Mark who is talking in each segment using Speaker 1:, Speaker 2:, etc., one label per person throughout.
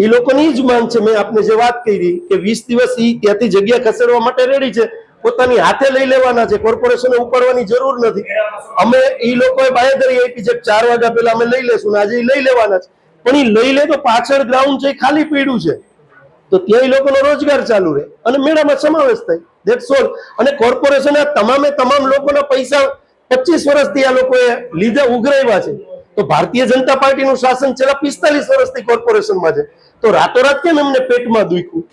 Speaker 1: એ લોકોની જ માંગ છે. મેં આપને જે વાત કરી કે વીસ દિવસ ઈ ત્યાંથી જગ્યા ખસેડવા માટે રેડી છે. પોતાની હાથે લઈ લેવાના છે. કોર્પોરેશને ઉપાડવાની જરૂર નથી. અમે એ લોકોએ બાંયધરી આપી છે ચાર વાગ્યા પહેલા અમે લઈ લેશું આજે લઈ લેવાના છે. પણ એ લઈ લે તો પાછળ ગ્રાઉન્ડ છે ખાલી પીડ્યું છે. તો ત્યાં એ લોકોનો રોજગાર ચાલુ રહે. અને મેળામાં સમાવેશ થાય. દેટ સોલ અને કોર્પોરેશન આ તમામે તમામ લોકોના પૈસા પચીસ વર્ષથી આ લોકોએ લીધે ઉઘરાવ્યા છે. તો ભારતીય જનતા પાર્ટીનું શાસન છેલ્લા પિસ્તાલીસ વર્ષથી કોર્પોરેશનમાં છે. તો રાતોરાત કેમ એમને પેટમાં દુખ્યું?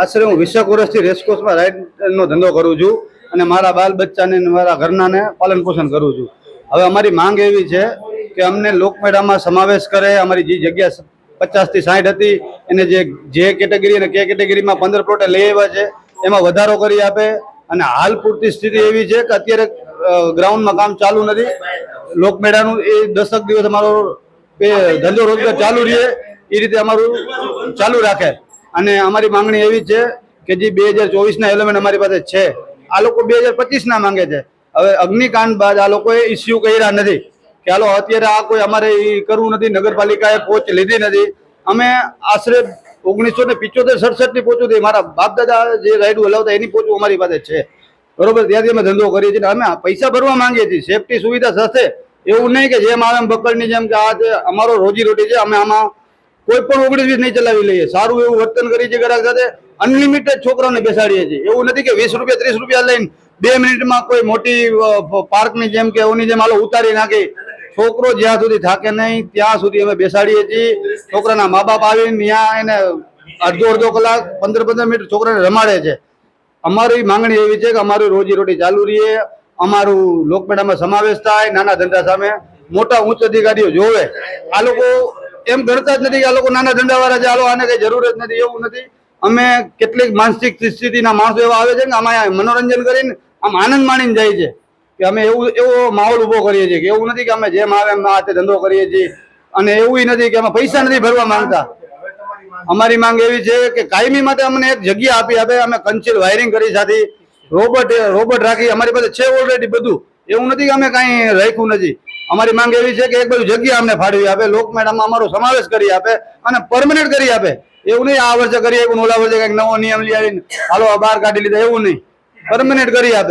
Speaker 2: આશરે હું વીસેક વર્ષથી રેસકોર્સમાં રાઇડનો ધંધો કરું છું અને મારા બાલ બચ્ચાને મારા ઘરનાને પાલન પોષણ કરું છું. હવે અમારી માંગ એવી છે કે અમને લોકમેળામાં સમાવેશ કરે, અમારી જે જગ્યા પચાસથી સાઠ હતી, એને જે જે કેટેગરી અને કે કેટેગરીમાં પંદર પ્લોટે લઈ આવ્યા છે, એમાં વધારો કરી આપે. અને હાલ પૂરતી સ્થિતિ એવી છે કે અત્યારે ગ્રાઉન્ડમાં કામ ચાલુ નથી. લોકમેળાનું એ દસક દિવસ અમારો ધંધો રોજગાર ચાલુ રહે, એ રીતે અમારું ચાલુ રાખે. અને અમારી માંગણી એવી છે કે જે બે હજાર ચોવીસના એલિમેન્ટ અમારી પાસે છે. આ લોકો બે હજાર પચીસના માંગે છે. હવે અગ્નિકાંડ બાદ આ લોકોએ ઇસ્યુ કર્યા નથી. કે હાલો, અત્યારે આ કોઈ અમારે કરવું નથી, નગરપાલિકાએ પહોંચ લીધી નથી. અમે આશરે ઓગણીસો ને પિચોતેર, સડસઠની પહોંચું હતી મારા બાપ દાદા જે રાઈડ હલાવતા એની પહોંચવું અમારી પાસે છે. બરોબર? ત્યાંથી અમે ધંધો કરીએ છીએ. અમે પૈસા ભરવા માંગીએ છીએ. સેફટી સુવિધા થશે એવું નહીં કે જેમ આવે બકડની જેમ કે આ અમારો રોજી રોટી છે, અમે આમાં કોઈ પણ ઓગણીસ વીસ નહીં ચલાવી લઈએ. સારું એવું વર્તન કરીએ છીએ ગ્રાહક સાથે. અનલિમિટેડ છોકરાઓને બેસાડીએ છીએ. એવું નથી કે વીસ રૂપિયા, ત્રીસ રૂપિયા લઈને બે મિનિટમાં કોઈ મોટી પાર્કની જેમ કે એની જેમ હાલો ઉતારી નાખી. છોકરો જ્યાં સુધી થાકે નહીં, ત્યાં સુધી અમે બેસાડીએ છીએ. છોકરાના મા બાપ આવીને ત્યાં એને અડધો અડધો કલાક, પંદર પંદર મિનિટ છોકરાને રમાડે છે. અમારી માંગણી એવી છે કે અમારી રોજી રોટી ચાલુ રહીએ. અમારું લોકમેળામાં સમાવેશ થાય, નાના ધંધા સામે મોટા ઉચ્ચ અધિકારીઓ જોવે. આ લોકો એમ ગણતા જ નથી કે આ લોકો નાના ધંધાવાળા છે હાલો આને કઈ જરૂર જ નથી, એવું નથી. અમે કેટલીક માનસિક સ્થિતિના માણસો એવા આવે છે કે આમાં મનોરંજન કરીને આમ આનંદ માણીને જાય છે. કે અમે એવું, એવો માહોલ ઊભો કરીએ છીએ કે એવું નથી કે અમે જેમ આવે એમ આ ધંધો કરીએ છીએ. અને એવું નથી કે અમે પૈસા નથી ભરવા માંગતા. અમારી માંગ એવી છે કે કાયમી માટે અમને એક જગ્યા આપી આપે. અમે કંચિલ વાયરિંગ કરી સાથે રોબોટ રોબોટ રાખી અમારી પાસે છે ઓલરેડી બધું. એવું નથી કે અમે કાંઈ રાખ્યું નથી. અમારી માંગ એવી છે કે એક બધું જગ્યા અમને ફાળવી આપે, લોકમેળામાં અમારો સમાવેશ કરી આપે અને પરમનન્ટ કરી આપે. એવું નહીં આ વર્ષે કરી આપ્યું, ઓલા વર્ષે કંઈક નવો નિયમ લઈ આવીને, હાલો બહાર કાઢી લીધા, એવું નહીં. પરમનન્ટ કરી આપે.